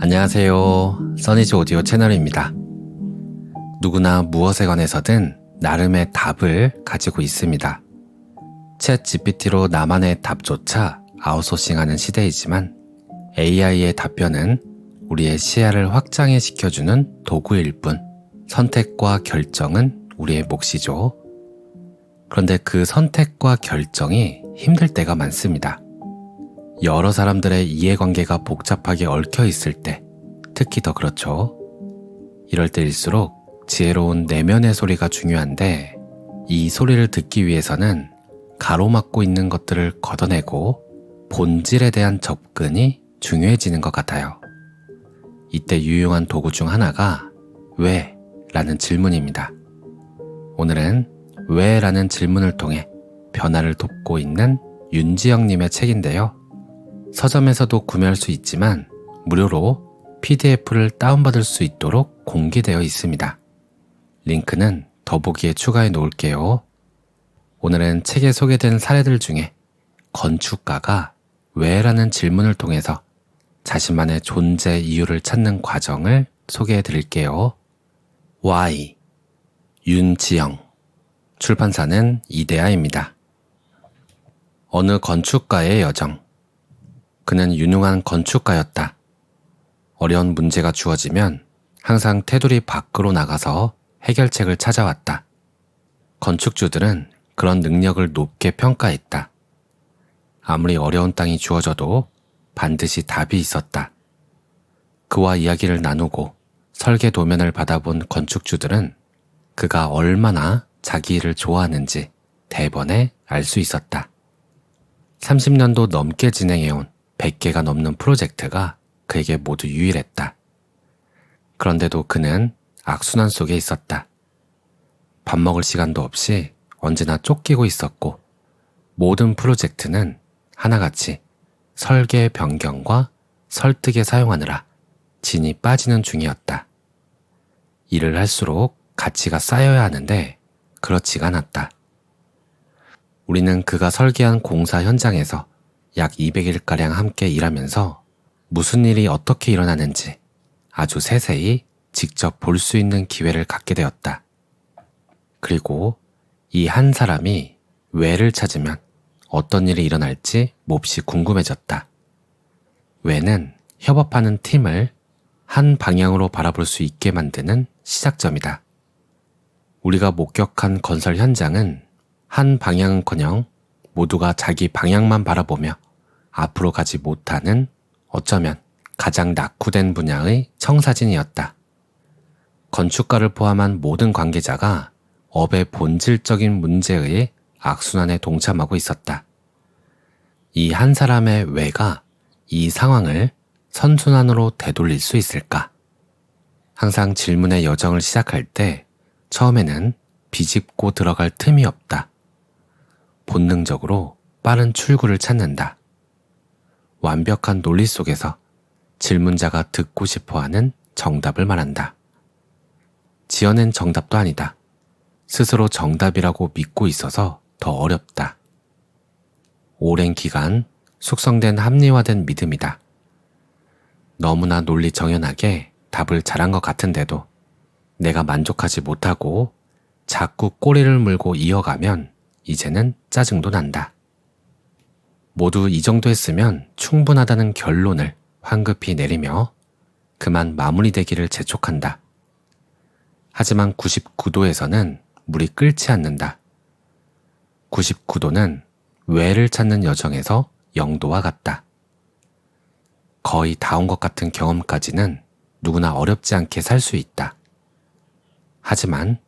안녕하세요. 써니즈 오디오 채널입니다. 누구나 무엇에 관해서든 나름의 답을 가지고 있습니다. 챗 GPT로 나만의 답조차 아웃소싱하는 시대이지만 AI의 답변은 우리의 시야를 확장해 시켜주는 도구일 뿐 선택과 결정은 우리의 몫이죠. 그런데 그 선택과 결정이 힘들 때가 많습니다. 여러 사람들의 이해관계가 복잡하게 얽혀 있을 때 특히 더 그렇죠. 이럴 때일수록 지혜로운 내면의 소리가 중요한데 이 소리를 듣기 위해서는 가로막고 있는 것들을 걷어내고 본질에 대한 접근이 중요해지는 것 같아요. 이때 유용한 도구 중 하나가 왜? 라는 질문입니다. 오늘은 왜? 라는 질문을 통해 변화를 돕고 있는 윤지영님의 책인데요. 서점에서도 구매할 수 있지만 무료로 PDF를 다운받을 수 있도록 공개되어 있습니다. 링크는 더보기에 추가해 놓을게요. 오늘은 책에 소개된 사례들 중에 건축가가 왜 라는 질문을 통해서 자신만의 존재 이유를 찾는 과정을 소개해 드릴게요. Y 윤지영 출판사는 이데아입니다. 어느 건축가의 여정 그는 유능한 건축가였다. 어려운 문제가 주어지면 항상 테두리 밖으로 나가서 해결책을 찾아왔다. 건축주들은 그런 능력을 높게 평가했다. 아무리 어려운 땅이 주어져도 반드시 답이 있었다. 그와 이야기를 나누고 설계 도면을 받아본 건축주들은 그가 얼마나 자기 일을 좋아하는지 대번에 알 수 있었다. 30년도 넘게 진행해온 100개가 넘는 프로젝트가 그에게 모두 유일했다. 그런데도 그는 악순환 속에 있었다. 밥 먹을 시간도 없이 언제나 쫓기고 있었고 모든 프로젝트는 하나같이 설계 변경과 설득에 사용하느라 진이 빠지는 중이었다. 일을 할수록 가치가 쌓여야 하는데 그렇지가 않았다. 우리는 그가 설계한 공사 현장에서 약 200일가량 함께 일하면서 무슨 일이 어떻게 일어나는지 아주 세세히 직접 볼 수 있는 기회를 갖게 되었다. 그리고 이 한 사람이 왜를 찾으면 어떤 일이 일어날지 몹시 궁금해졌다. 왜는 협업하는 팀을 한 방향으로 바라볼 수 있게 만드는 시작점이다. 우리가 목격한 건설 현장은 한 방향은커녕 모두가 자기 방향만 바라보며 앞으로 가지 못하는 어쩌면 가장 낙후된 분야의 청사진이었다. 건축가를 포함한 모든 관계자가 업의 본질적인 문제의 악순환에 동참하고 있었다. 이 한 사람의 왜가 이 상황을 선순환으로 되돌릴 수 있을까? 항상 질문의 여정을 시작할 때 처음에는 비집고 들어갈 틈이 없다. 본능적으로 빠른 출구를 찾는다. 완벽한 논리 속에서 질문자가 듣고 싶어 하는 정답을 말한다. 지어낸 정답도 아니다. 스스로 정답이라고 믿고 있어서 더 어렵다. 오랜 기간 숙성된 합리화된 믿음이다. 너무나 논리 정연하게 답을 잘한 것 같은데도 내가 만족하지 못하고 자꾸 꼬리를 물고 이어가면 이제는 짜증도 난다. 모두 이 정도 했으면 충분하다는 결론을 황급히 내리며 그만 마무리되기를 재촉한다. 하지만 99도에서는 물이 끓지 않는다. 99도는 왜를 찾는 여정에서 영도와 같다. 거의 다 온 것 같은 경험까지는 누구나 어렵지 않게 살 수 있다. 하지만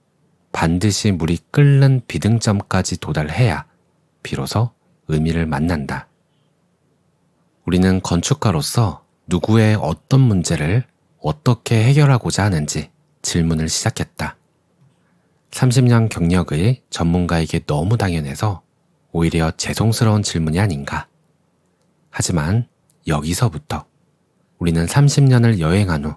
반드시 물이 끓는 비등점까지 도달해야 비로소 의미를 만난다. 우리는 건축가로서 누구의 어떤 문제를 어떻게 해결하고자 하는지 질문을 시작했다. 30년 경력의 전문가에게 너무 당연해서 오히려 죄송스러운 질문이 아닌가. 하지만 여기서부터 우리는 30년을 여행한 후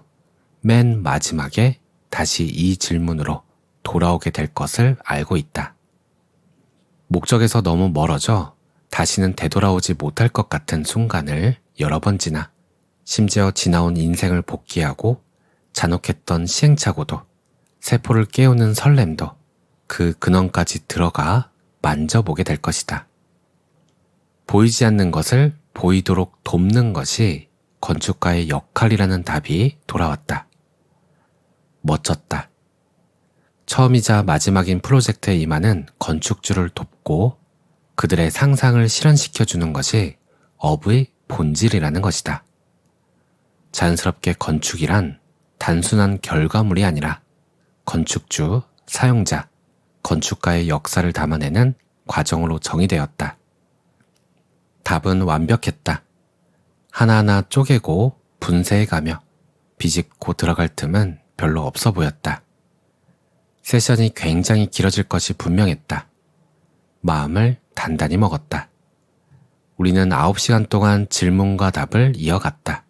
맨 마지막에 다시 이 질문으로 돌아오게 될 것을 알고 있다. 목적에서 너무 멀어져 다시는 되돌아오지 못할 것 같은 순간을 여러 번 지나 심지어 지나온 인생을 복귀하고 잔혹했던 시행착오도 세포를 깨우는 설렘도 그 근원까지 들어가 만져보게 될 것이다. 보이지 않는 것을 보이도록 돕는 것이 건축가의 역할이라는 답이 돌아왔다. 멋졌다. 처음이자 마지막인 프로젝트에 임하는 건축주를 돕고 그들의 상상을 실현시켜 주는 것이 업의 본질이라는 것이다. 자연스럽게 건축이란 단순한 결과물이 아니라 건축주, 사용자, 건축가의 역사를 담아내는 과정으로 정의되었다. 답은 완벽했다. 하나하나 쪼개고 분쇄해가며 비집고 들어갈 틈은 별로 없어 보였다. 세션이 굉장히 길어질 것이 분명했다. 마음을 단단히 먹었다. 우리는 9시간 동안 질문과 답을 이어갔다.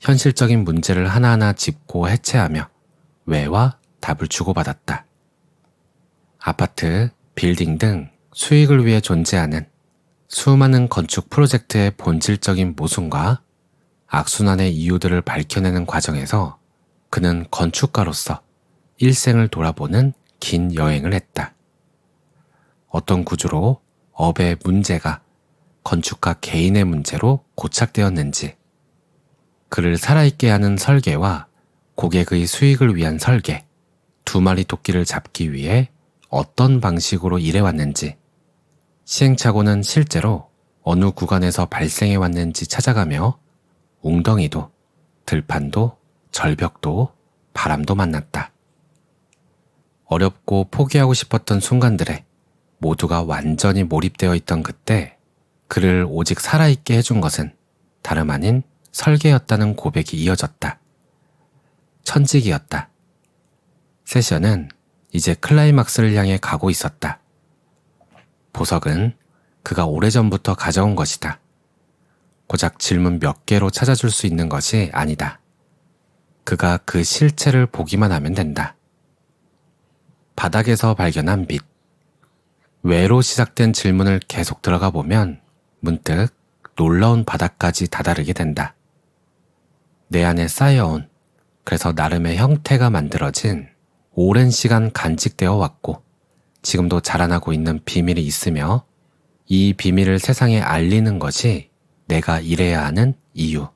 현실적인 문제를 하나하나 짚고 해체하며 왜와 답을 주고받았다. 아파트, 빌딩 등 수익을 위해 존재하는 수많은 건축 프로젝트의 본질적인 모순과 악순환의 이유들을 밝혀내는 과정에서 그는 건축가로서 일생을 돌아보는 긴 여행을 했다. 어떤 구조로 업의 문제가 건축가 개인의 문제로 고착되었는지, 그를 살아있게 하는 설계와 고객의 수익을 위한 설계, 두 마리 토끼를 잡기 위해 어떤 방식으로 일해왔는지, 시행착오는 실제로 어느 구간에서 발생해 왔는지 찾아가며 웅덩이도, 들판도, 절벽도, 바람도 만났다. 어렵고 포기하고 싶었던 순간들에 모두가 완전히 몰입되어 있던 그때 그를 오직 살아있게 해준 것은 다름 아닌 설계였다는 고백이 이어졌다. 천직이었다. 세션은 이제 클라이막스를 향해 가고 있었다. 보석은 그가 오래전부터 가져온 것이다. 고작 질문 몇 개로 찾아줄 수 있는 것이 아니다. 그가 그 실체를 보기만 하면 된다. 바닥에서 발견한 빛. 왜로 시작된 질문을 계속 들어가 보면 문득 놀라운 바닥까지 다다르게 된다. 내 안에 쌓여온, 그래서 나름의 형태가 만들어진 오랜 시간 간직되어 왔고, 지금도 자라나고 있는 비밀이 있으며, 이 비밀을 세상에 알리는 것이 내가 일해야 하는 이유,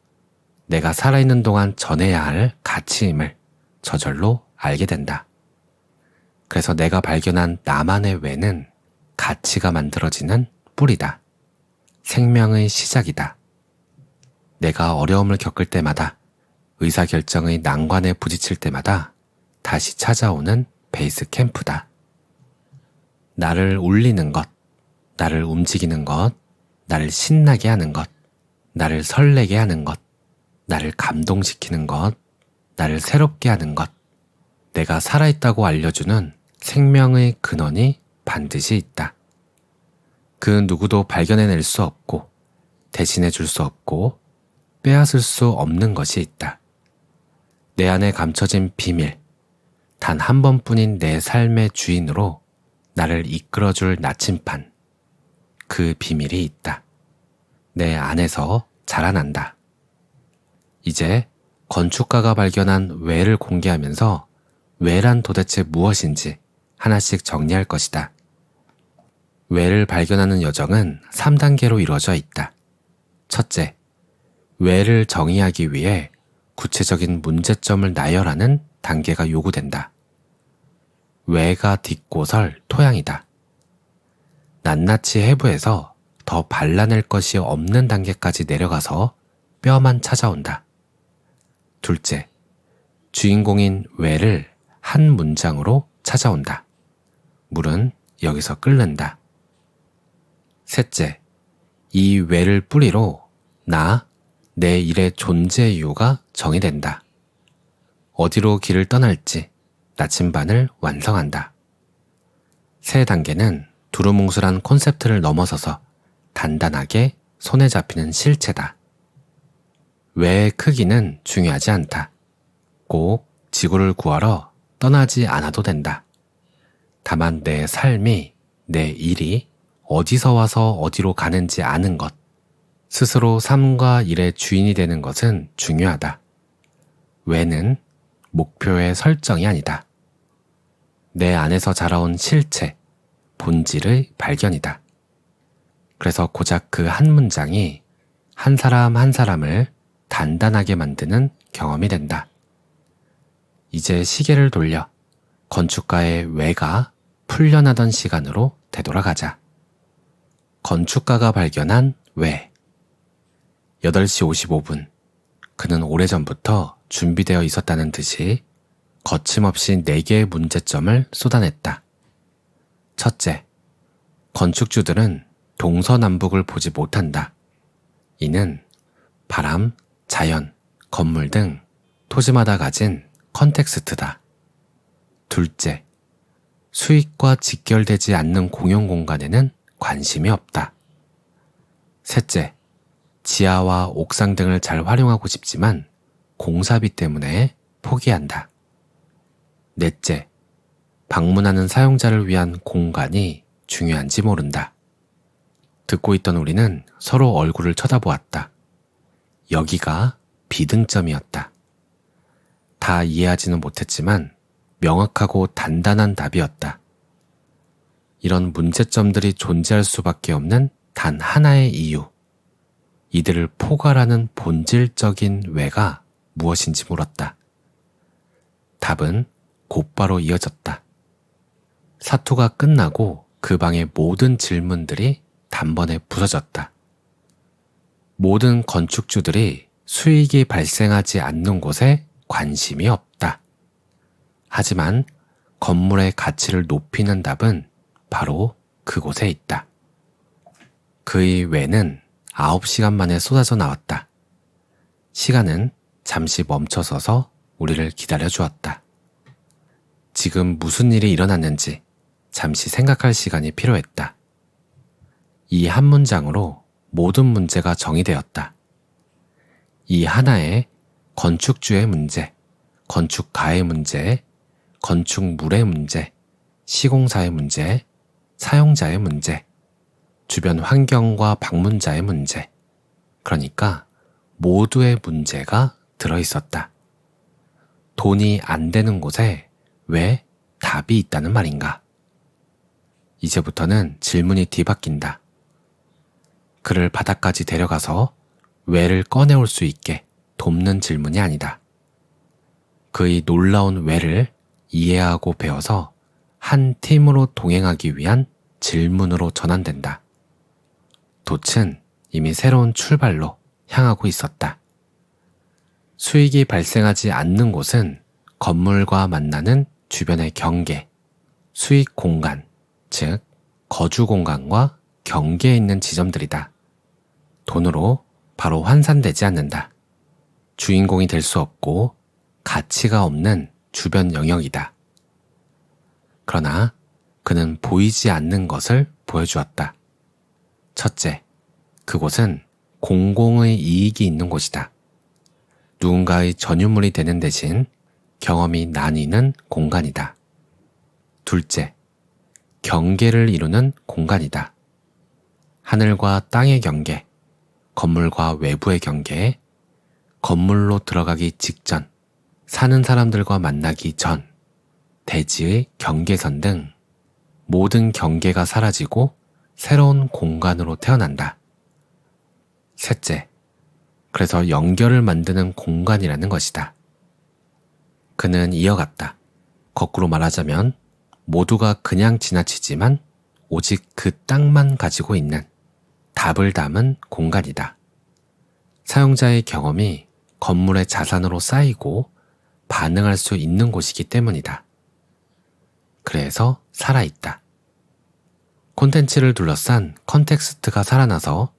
내가 살아있는 동안 전해야 할 가치임을 저절로 알게 된다. 그래서 내가 발견한 나만의 외는 가치가 만들어지는 뿌리다. 생명의 시작이다. 내가 어려움을 겪을 때마다 의사결정의 난관에 부딪힐 때마다 다시 찾아오는 베이스 캠프다. 나를 울리는 것, 나를 움직이는 것, 나를 신나게 하는 것, 나를 설레게 하는 것, 나를 감동시키는 것, 나를 새롭게 하는 것, 내가 살아있다고 알려주는 생명의 근원이 반드시 있다. 그 누구도 발견해낼 수 없고, 대신해 줄 수 없고, 빼앗을 수 없는 것이 있다. 내 안에 감춰진 비밀, 단 한 번뿐인 내 삶의 주인으로 나를 이끌어줄 나침판, 그 비밀이 있다. 내 안에서 자라난다. 이제 건축가가 발견한 왜를 공개하면서 왜란 도대체 무엇인지 하나씩 정리할 것이다. 왜를 발견하는 여정은 3단계로 이루어져 있다. 첫째, 왜를 정의하기 위해 구체적인 문제점을 나열하는 단계가 요구된다. 왜가 딛고 설 토양이다. 낱낱이 해부해서 더 발라낼 것이 없는 단계까지 내려가서 뼈만 찾아온다. 둘째, 주인공인 왜를 한 문장으로 찾아온다. 물은 여기서 끓는다. 셋째, 이 왜를 뿌리로 나, 내 일의 존재 이유가 정의된다. 어디로 길을 떠날지 나침반을 완성한다. 세 단계는 두루뭉술한 콘셉트를 넘어서서 단단하게 손에 잡히는 실체다. 왜의 크기는 중요하지 않다. 꼭 지구를 구하러 떠나지 않아도 된다. 다만 내 삶이, 내 일이 어디서 와서 어디로 가는지 아는 것. 스스로 삶과 일의 주인이 되는 것은 중요하다. 왜는 목표의 설정이 아니다. 내 안에서 자라온 실체, 본질의 발견이다. 그래서 고작 그 한 문장이 한 사람 한 사람을 단단하게 만드는 경험이 된다. 이제 시계를 돌려 건축가의 왜가 풀려나던 시간으로 되돌아가자. 건축가가 발견한 왜. 8시 55분. 그는 오래전부터 준비되어 있었다는 듯이 거침없이 4개의 문제점을 쏟아냈다. 첫째, 건축주들은 동서남북을 보지 못한다. 이는 바람, 자연, 건물 등 토지마다 가진 컨텍스트다. 둘째, 수익과 직결되지 않는 공용 공간에는 관심이 없다. 셋째, 지하와 옥상 등을 잘 활용하고 싶지만 공사비 때문에 포기한다. 넷째, 방문하는 사용자를 위한 공간이 중요한지 모른다. 듣고 있던 우리는 서로 얼굴을 쳐다보았다. 여기가 비등점이었다. 다 이해하지는 못했지만 명확하고 단단한 답이었다. 이런 문제점들이 존재할 수밖에 없는 단 하나의 이유. 이들을 포괄하는 본질적인 왜가 무엇인지 물었다. 답은 곧바로 이어졌다. 사투가 끝나고 그 방의 모든 질문들이 단번에 부서졌다. 모든 건축주들이 수익이 발생하지 않는 곳에 관심이 없다. 하지만 건물의 가치를 높이는 답은 바로 그곳에 있다. 그의 외는 9시간 만에 쏟아져 나왔다. 시간은 잠시 멈춰서서 우리를 기다려 주었다. 지금 무슨 일이 일어났는지 잠시 생각할 시간이 필요했다. 이 한 문장으로 모든 문제가 정의되었다. 이 하나의 건축주의 문제, 건축가의 문제, 건축물의 문제, 시공사의 문제, 사용자의 문제, 주변 환경과 방문자의 문제, 그러니까 모두의 문제가 들어 있었다. 돈이 안 되는 곳에 왜 답이 있다는 말인가? 이제부터는 질문이 뒤바뀐다. 그를 바닥까지 데려가서 왜를 꺼내올 수 있게 돕는 질문이 아니다. 그의 놀라운 왜를 이해하고 배워서 한 팀으로 동행하기 위한 질문으로 전환된다. 돛은 이미 새로운 출발로 향하고 있었다. 수익이 발생하지 않는 곳은 건물과 만나는 주변의 경계, 수익 공간, 즉, 거주 공간과 경계에 있는 지점들이다. 돈으로 바로 환산되지 않는다. 주인공이 될 수 없고 가치가 없는 주변 영역이다. 그러나 그는 보이지 않는 것을 보여주었다. 첫째, 그곳은 공공의 이익이 있는 곳이다. 누군가의 전유물이 되는 대신 경험이 나뉘는 공간이다. 둘째, 경계를 이루는 공간이다. 하늘과 땅의 경계, 건물과 외부의 경계, 건물로 들어가기 직전, 사는 사람들과 만나기 전, 대지의 경계선 등 모든 경계가 사라지고 새로운 공간으로 태어난다. 셋째, 그래서 연결을 만드는 공간이라는 것이다. 그는 이어갔다. 거꾸로 말하자면 모두가 그냥 지나치지만 오직 그 땅만 가지고 있는 답을 담은 공간이다. 사용자의 경험이 건물의 자산으로 쌓이고 반응할 수 있는 곳이기 때문이다. 그래서 살아있다. 콘텐츠를 둘러싼 컨텍스트가 살아나서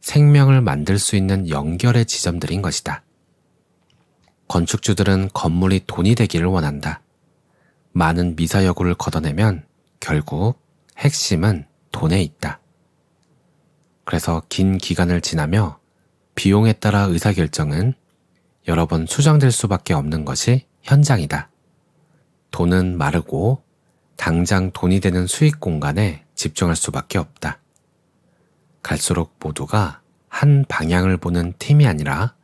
생명을 만들 수 있는 연결의 지점들인 것이다. 건축주들은 건물이 돈이 되기를 원한다. 많은 미사여구를 걷어내면 결국 핵심은 돈에 있다. 그래서 긴 기간을 지나며 비용에 따라 의사결정은 여러 번 수정될 수밖에 없는 것이 현장이다. 돈은 마르고 당장 돈이 되는 수익 공간에 집중할 수밖에 없다. 갈수록 모두가 한 방향을 보는 팀이 아니라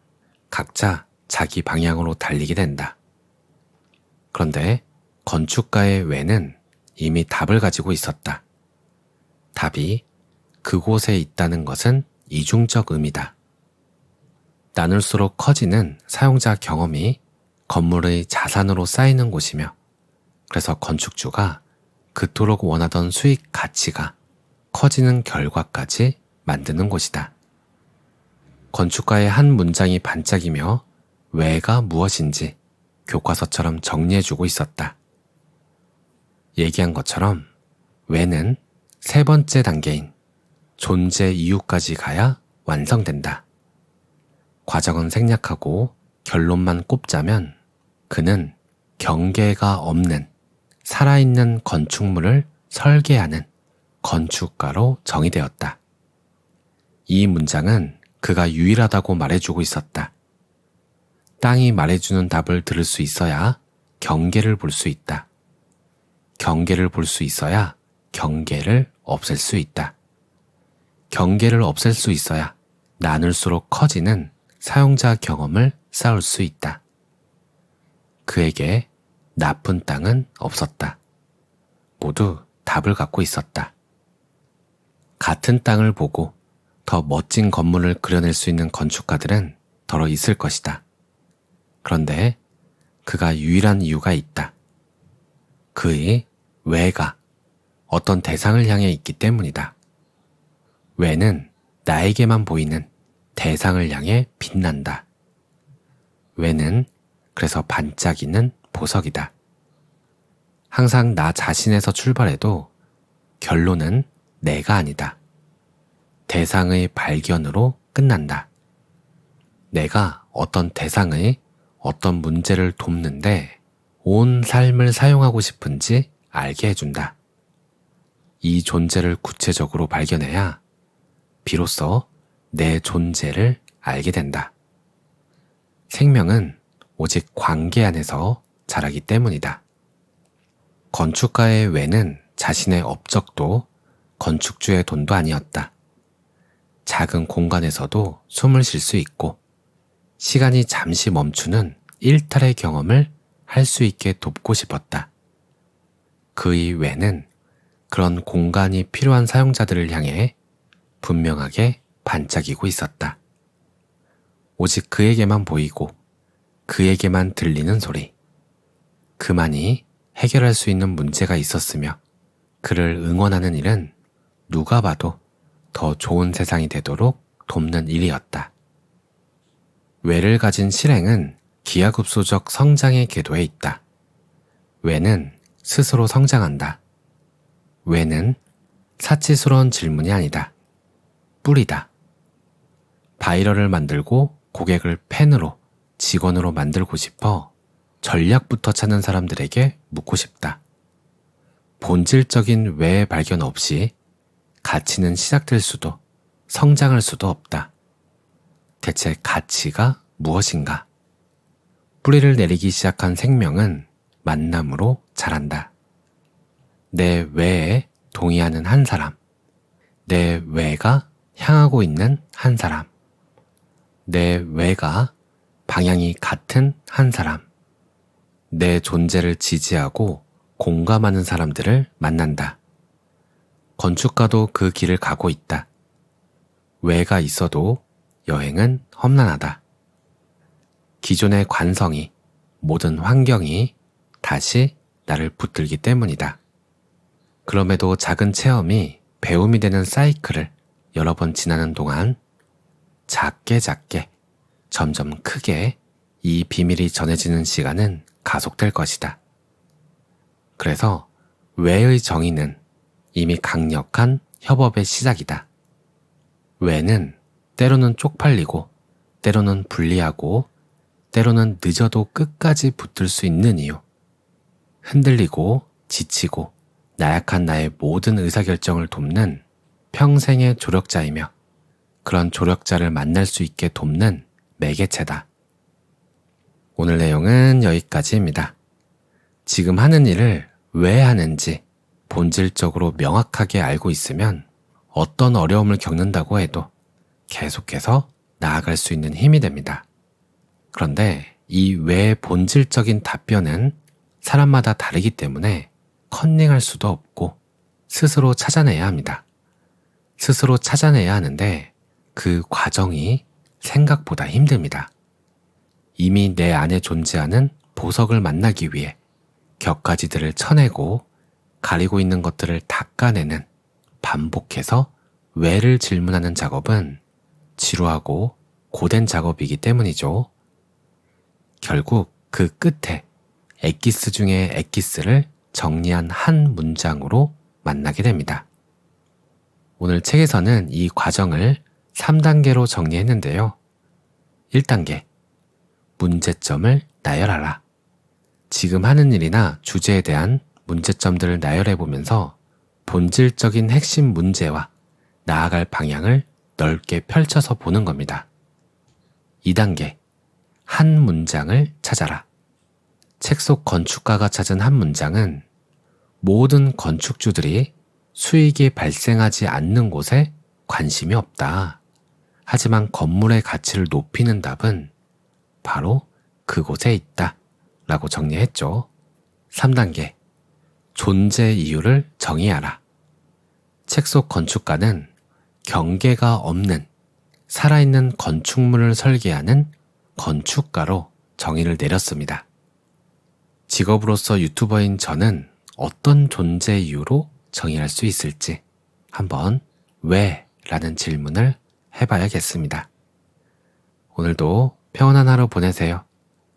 각자 자기 방향으로 달리게 된다. 그런데 건축가의 외는 이미 답을 가지고 있었다. 답이 그곳에 있다는 것은 이중적 의미다. 나눌수록 커지는 사용자 경험이 건물의 자산으로 쌓이는 곳이며 그래서 건축주가 그토록 원하던 수익 가치가 커지는 결과까지 만드는 곳이다. 건축가의 한 문장이 반짝이며 왜가 무엇인지 교과서처럼 정리해주고 있었다. 얘기한 것처럼 왜는 세 번째 단계인 존재 이유까지 가야 완성된다. 과정은 생략하고 결론만 꼽자면 그는 경계가 없는 살아있는 건축물을 설계하는 건축가로 정의되었다. 이 문장은 그가 유일하다고 말해주고 있었다. 땅이 말해주는 답을 들을 수 있어야 경계를 볼 수 있다. 경계를 볼 수 있어야 경계를 없앨 수 있다. 경계를 없앨 수 있어야 나눌수록 커지는 사용자 경험을 쌓을 수 있다. 그에게 나쁜 땅은 없었다. 모두 답을 갖고 있었다. 같은 땅을 보고 더 멋진 건물을 그려낼 수 있는 건축가들은 더러 있을 것이다. 그런데 그가 유일한 이유가 있다. 그의 왜가 어떤 대상을 향해 있기 때문이다. 왜는 나에게만 보이는 대상을 향해 빛난다. 왜는 그래서 반짝이는 보석이다. 항상 나 자신에서 출발해도 결론은 내가 아니다. 대상의 발견으로 끝난다. 내가 어떤 대상의 어떤 문제를 돕는데 온 삶을 사용하고 싶은지 알게 해준다. 이 존재를 구체적으로 발견해야 비로소 내 존재를 알게 된다. 생명은 오직 관계 안에서 자라기 때문이다. 건축가의 외는 자신의 업적도 건축주의 돈도 아니었다. 작은 공간에서도 숨을 쉴 수 있고 시간이 잠시 멈추는 일탈의 경험을 할 수 있게 돕고 싶었다. 그의 외는 그런 공간이 필요한 사용자들을 향해 분명하게 반짝이고 있었다. 오직 그에게만 보이고 그에게만 들리는 소리. 그만이 해결할 수 있는 문제가 있었으며 그를 응원하는 일은 누가 봐도 더 좋은 세상이 되도록 돕는 일이었다. 외를 가진 실행은 기하급수적 성장의 궤도에 있다. 외는 스스로 성장한다. 외는 사치스러운 질문이 아니다. 뿌리다. 바이럴을 만들고 고객을 팬으로, 직원으로 만들고 싶어 전략부터 찾는 사람들에게 묻고 싶다. 본질적인 외의 발견 없이 가치는 시작될 수도 성장할 수도 없다. 대체 가치가 무엇인가? 뿌리를 내리기 시작한 생명은 만남으로 자란다. 내 외에 동의하는 한 사람, 내 외가 향하고 있는 한 사람, 내 외가 방향이 같은 한 사람, 내 존재를 지지하고 공감하는 사람들을 만난다. 건축가도 그 길을 가고 있다. 외가 있어도 여행은 험난하다. 기존의 관성이, 모든 환경이 다시 나를 붙들기 때문이다. 그럼에도 작은 체험이 배움이 되는 사이클을 여러 번 지나는 동안 작게 작게 점점 크게 이 비밀이 전해지는 시간은 가속될 것이다. 그래서 왜의 정의는 이미 강력한 협업의 시작이다. 왜는 때로는 쪽팔리고, 때로는 불리하고, 때로는 늦어도 끝까지 붙을 수 있는 이유. 흔들리고, 지치고, 나약한 나의 모든 의사결정을 돕는 평생의 조력자이며 그런 조력자를 만날 수 있게 돕는 매개체다. 오늘 내용은 여기까지입니다. 지금 하는 일을 왜 하는지 본질적으로 명확하게 알고 있으면 어떤 어려움을 겪는다고 해도 계속해서 나아갈 수 있는 힘이 됩니다. 그런데 이 왜 본질적인 답변은 사람마다 다르기 때문에 컨닝할 수도 없고 스스로 찾아내야 합니다. 스스로 찾아내야 하는데 그 과정이 생각보다 힘듭니다. 이미 내 안에 존재하는 보석을 만나기 위해 격가지들을 쳐내고 가리고 있는 것들을 닦아내는 반복해서 왜를 질문하는 작업은 지루하고 고된 작업이기 때문이죠. 결국 그 끝에 엑기스 중에 엑기스를 정리한 한 문장으로 만나게 됩니다. 오늘 책에서는 이 과정을 3단계로 정리했는데요. 1단계. 문제점을 나열하라. 지금 하는 일이나 주제에 대한 문제점들을 나열해 보면서 본질적인 핵심 문제와 나아갈 방향을 넓게 펼쳐서 보는 겁니다. 2단계. 한 문장을 찾아라. 책 속 건축가가 찾은 한 문장은 모든 건축주들이 수익이 발생하지 않는 곳에 관심이 없다. 하지만 건물의 가치를 높이는 답은 바로 그곳에 있다. 라고 정리했죠. 3단계. 존재 이유를 정의하라. 책 속 건축가는 경계가 없는 살아있는 건축물을 설계하는 건축가로 정의를 내렸습니다. 직업으로서 유튜버인 저는 어떤 존재 이유로 정의할 수 있을지 한번 왜? 라는 질문을 해봐야겠습니다. 오늘도 평온한 하루 보내세요.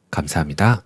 감사합니다.